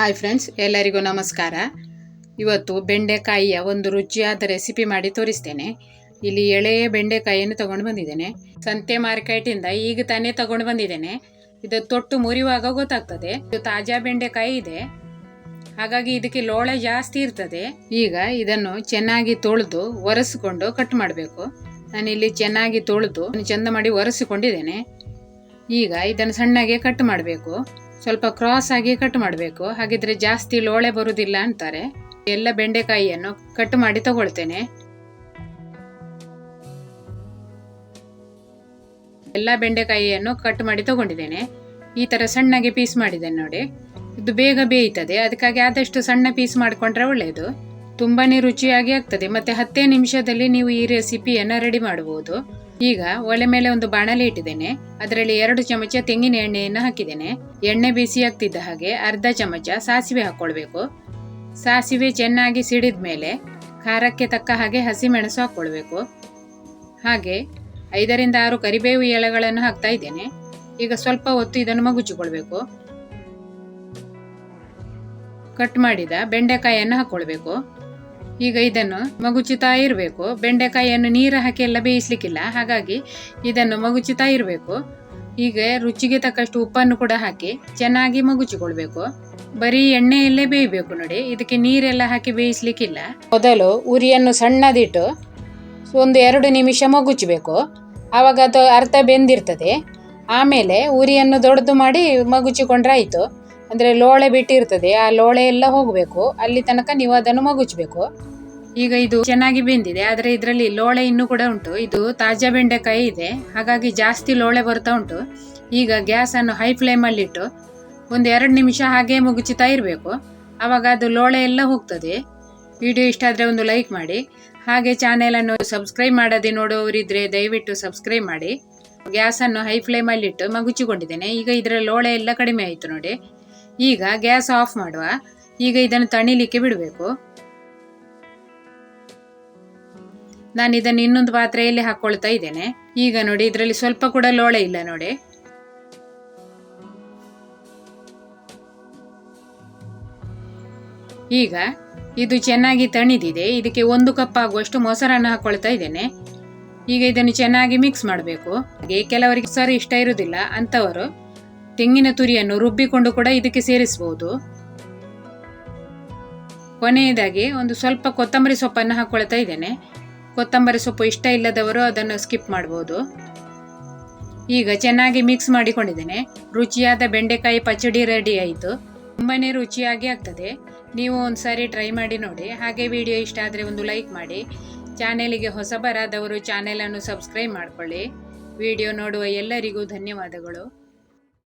Hi friends ಎಲ್ಲರಿಗೂ ನಮಸ್ಕಾರ. ಇವತ್ತು ಬೆಂಡೆಕಾಯಿಯ ಒಂದು ರುಚಿಯಾದ ರೆಸಿಪಿ ಮಾಡಿ ತೋರಿಸ್ತೇನೆ. ಇಲ್ಲಿ ಎಳೆಯ ಬೆಂಡೆಕಾಯಿಯನ್ನು ತಗೊಂಡು ಬಂದಿದ್ದೇನೆ. ಸಂತೆ ಮಾರ್ಕೆಟಿಂದ ಈಗ ತಾನೇ ತಗೊಂಡು ಬಂದಿದ್ದೇನೆ. ಇದು ತೊಟ್ಟು ಮುರಿಯುವಾಗ ಗೊತ್ತಾಗ್ತದೆ. ಇದು ತಾಜಾ ಬೆಂಡೆಕಾಯಿ ಇದೆ. ಹಾಗಾಗಿ ಇದಕ್ಕೆ ಲೋಳೆ ಜಾಸ್ತಿ ಇರ್ತದೆ. ಈಗ ಇದನ್ನು ಚೆನ್ನಾಗಿ ತೊಳೆದು ಒರೆಸಿಕೊಂಡು ಕಟ್ ಮಾಡಬೇಕು. ನಾನಿಲ್ಲಿ ಚೆನ್ನಾಗಿ ತೊಳೆದು ಚಂದ ಮಾಡಿ ಒರೆಸಿಕೊಂಡಿದ್ದೇನೆ. ಈಗ ಇದನ್ನು ಸಣ್ಣಗೆ ಕಟ್ ಮಾಡಬೇಕು. ಸ್ವಲ್ಪ ಕ್ರಾಸ್ ಆಗಿ ಕಟ್ ಮಾಡಬೇಕು. ಹಾಗಿದ್ರೆ ಜಾಸ್ತಿ ಲೋಳೆ ಬರುವುದಿಲ್ಲ ಅಂತಾರೆ. ಎಲ್ಲ ಬೆಂಡೆಕಾಯಿಯನ್ನು ಕಟ್ ಮಾಡಿ ತಗೊಳ್ತೇನೆ. ಎಲ್ಲ ಬೆಂಡೆಕಾಯಿಯನ್ನು ಕಟ್ ಮಾಡಿ ತಗೊಂಡಿದ್ದೇನೆ. ಈ ಥರ ಸಣ್ಣಗೆ ಪೀಸ್ ಮಾಡಿದ್ದೇನೆ ನೋಡಿ. ಇದು ಬೇಗ ಬೇಯ್ತದೆ. ಅದಕ್ಕಾಗಿ ಆದಷ್ಟು ಸಣ್ಣ ಪೀಸ್ ಮಾಡಿಕೊಂಡ್ರೆ ಒಳ್ಳೆಯದು ತುಂಬಾನೇ ರುಚಿಯಾಗಿ ಆಗ್ತದೆ. ಮತ್ತೆ ಹತ್ತೇ ನಿಮಿಷದಲ್ಲಿ ನೀವು ಈ ರೆಸಿಪಿಯನ್ನು ರೆಡಿ ಮಾಡಬಹುದು ಈಗ ಒಲೆ ಮೇಲೆ ಒಂದು ಬಾಣಲೆ ಇಟ್ಟಿದ್ದೇನೆ. ಅದರಲ್ಲಿ ಎರಡು ಚಮಚ ತೆಂಗಿನ ಎಣ್ಣೆಯನ್ನು ಹಾಕಿದ್ದೇನೆ. ಎಣ್ಣೆ ಬಿಸಿ ಹಾಗೆ ಅರ್ಧ ಚಮಚ ಸಾಸಿವೆ ಹಾಕ್ಕೊಳ್ಬೇಕು ಸಾಸಿವೆ ಚೆನ್ನಾಗಿ ಸಿಡಿದ ಮೇಲೆ ಖಾರಕ್ಕೆ ತಕ್ಕ ಹಾಗೆ ಹಸಿಮೆಣಸು ಹಾಕ್ಕೊಳ್ಬೇಕು ಹಾಗೆ ಐದರಿಂದ ಆರು ಕರಿಬೇವು ಎಲೆಗಳನ್ನು ಹಾಕ್ತಾ ಇದ್ದೇನೆ. ಈಗ ಸ್ವಲ್ಪ ಹೊತ್ತು ಇದನ್ನು ಮಗುಚಿಕೊಳ್ಬೇಕು. ಕಟ್ ಮಾಡಿದ ಬೆಂಡೆಕಾಯಿಯನ್ನು ಹಾಕ್ಕೊಳ್ಬೇಕು ಈಗ ಇದನ್ನು ಮಗುಚುತ್ತಾ ಇರಬೇಕು. ಬೆಂಡೆಕಾಯಿಯನ್ನು ನೀರು ಹಾಕಿ ಎಲ್ಲ ಬೇಯಿಸ್ಲಿಕ್ಕಿಲ್ಲ. ಹಾಗಾಗಿ ಇದನ್ನು ಮಗುಚುತ್ತಾ ಇರಬೇಕು. ಈಗ ರುಚಿಗೆ ತಕ್ಕಷ್ಟು ಉಪ್ಪನ್ನು ಕೂಡ ಹಾಕಿ ಚೆನ್ನಾಗಿ ಮಗುಚಿಕೊಳ್ಬೇಕು. ಬರೀ ಎಣ್ಣೆಯಲ್ಲೇ ಬೇಯಬೇಕು ನೋಡಿ. ಇದಕ್ಕೆ ನೀರೆಲ್ಲ ಹಾಕಿ ಬೇಯಿಸ್ಲಿಕ್ಕಿಲ್ಲ. ಮೊದಲು ಉರಿಯನ್ನು ಸಣ್ಣದಿಟ್ಟು ಒಂದು ಎರಡು ನಿಮಿಷ ಮಗುಚಬೇಕು. ಆವಾಗ ಅದು ಅರ್ಧ ಬೆಂದಿರ್ತದೆ. ಆಮೇಲೆ ಉರಿಯನ್ನು ದೊಡ್ಡದು ಮಾಡಿ ಮಗುಚಿಕೊಂಡ್ರೆ ಆಯಿತು. ಅಂದರೆ ಲೋಳೆ ಬಿಟ್ಟಿರ್ತದೆ, ಆ ಲೋಳೆ ಎಲ್ಲ ಹೋಗಬೇಕು. ಅಲ್ಲಿ ತನಕ ನೀವು ಅದನ್ನು ಮಗುಚಬೇಕು. ಈಗ ಇದು ಚೆನ್ನಾಗಿ ಬೆಂದಿದೆ, ಆದರೆ ಇದರಲ್ಲಿ ಲೋಳೆ ಇನ್ನೂ ಕೂಡ ಉಂಟು. ಇದು ತಾಜಾ ಬೆಂಡೆಕಾಯಿ ಇದೆ, ಹಾಗಾಗಿ ಜಾಸ್ತಿ ಲೋಳೆ ಬರ್ತಾ ಉಂಟು. ಈಗ ಗ್ಯಾಸನ್ನು ಹೈ ಫ್ಲೇಮಲ್ಲಿಟ್ಟು ಒಂದು ಎರಡು ನಿಮಿಷ ಹಾಗೆ ಮುಗುಚುತ್ತಾ ಇರಬೇಕು. ಆವಾಗ ಅದು ಲೋಳೆ ಎಲ್ಲ ಹೋಗ್ತದೆ. ವಿಡಿಯೋ ಇಷ್ಟ ಆದರೆ ಒಂದು ಲೈಕ್ ಮಾಡಿ. ಹಾಗೆ ಚಾನೆಲನ್ನು ಸಬ್ಸ್ಕ್ರೈಬ್ ಮಾಡದೆ ನೋಡುವವರಿದ್ರೆ ದಯವಿಟ್ಟು ಸಬ್ಸ್ಕ್ರೈಬ್ ಮಾಡಿ. ಗ್ಯಾಸನ್ನು ಹೈ ಫ್ಲೇಮಲ್ಲಿಟ್ಟು ಮಗುಚಿಕೊಂಡಿದ್ದೇನೆ ಈಗ ಇದರ ಲೋಳೆ ಎಲ್ಲ ಕಡಿಮೆ ಆಯಿತು ನೋಡಿ. ಈಗ ಗ್ಯಾಸ್ ಆಫ್ ಮಾಡುವ. ಈಗ ಇದನ್ನು ತಣಿಲಿಕ್ಕೆ ಬಿಡಬೇಕು. ನಾನು ಇದನ್ನು ಇನ್ನೊಂದು ಪಾತ್ರೆಯಲ್ಲಿ ಹಾಕೊಳ್ತಾ ಇದ್ದೇನೆ. ಈಗ ನೋಡಿ, ಇದರಲ್ಲಿ ಸ್ವಲ್ಪ ಕೂಡ ಲೋಳೆ ಇಲ್ಲ ನೋಡಿ. ಈಗ ಇದು ಚೆನ್ನಾಗಿ ತಣಿದಿದೆ. ಇದಕ್ಕೆ ಒಂದು ಕಪ್ ಆಗುವಷ್ಟು ಮೊಸರನ್ನು ಹಾಕೊಳ್ತಾ ಇದ್ದೇನೆ. ಈಗ ಇದನ್ನು ಚೆನ್ನಾಗಿ ಮಿಕ್ಸ್ ಮಾಡಬೇಕು. ಹಾಗೆ ಕೆಲವರಿಗೆ ಸರಿ ಇಷ್ಟ ಇರುವುದಿಲ್ಲ ಅಂತವರು ತೆಂಗಿನ ತುರಿಯನ್ನು ರುಬ್ಬಿಕೊಂಡು ಕೂಡ ಇದಕ್ಕೆ ಸೇರಿಸಬಹುದು ಕೊನೆಯದಾಗಿ ಒಂದು ಸ್ವಲ್ಪ ಕೊತ್ತಂಬರಿ ಸೊಪ್ಪನ್ನು ಹಾಕೊಳ್ತಾ ಇದ್ದೇನೆ. ಕೊತ್ತಂಬರಿ ಸೊಪ್ಪು ಇಷ್ಟ ಇಲ್ಲದವರು ಅದನ್ನು ಸ್ಕಿಪ್ ಮಾಡ್ಬೋದು. ಈಗ ಚೆನ್ನಾಗಿ ಮಿಕ್ಸ್ ಮಾಡಿಕೊಂಡಿದ್ದೇನೆ. ರುಚಿಯಾದ ಬೆಂಡೆಕಾಯಿ ಪಚಡಿ ರೆಡಿ ಆಯಿತು. ತುಂಬಾ ರುಚಿಯಾಗಿ ಆಗ್ತದೆ. ನೀವು ಒಂದು ಸಾರಿ ಟ್ರೈ ಮಾಡಿ ನೋಡಿ. ಹಾಗೆ ವಿಡಿಯೋ ಇಷ್ಟ ಆದರೆ ಒಂದು ಲೈಕ್ ಮಾಡಿ. ಚಾನೆಲಿಗೆ ಹೊಸಬರಾದವರು ಚಾನೆಲನ್ನು ಸಬ್ಸ್ಕ್ರೈಬ್ ಮಾಡಿಕೊಳ್ಳಿ. ವಿಡಿಯೋ ನೋಡುವ ಎಲ್ಲರಿಗೂ ಧನ್ಯವಾದಗಳು.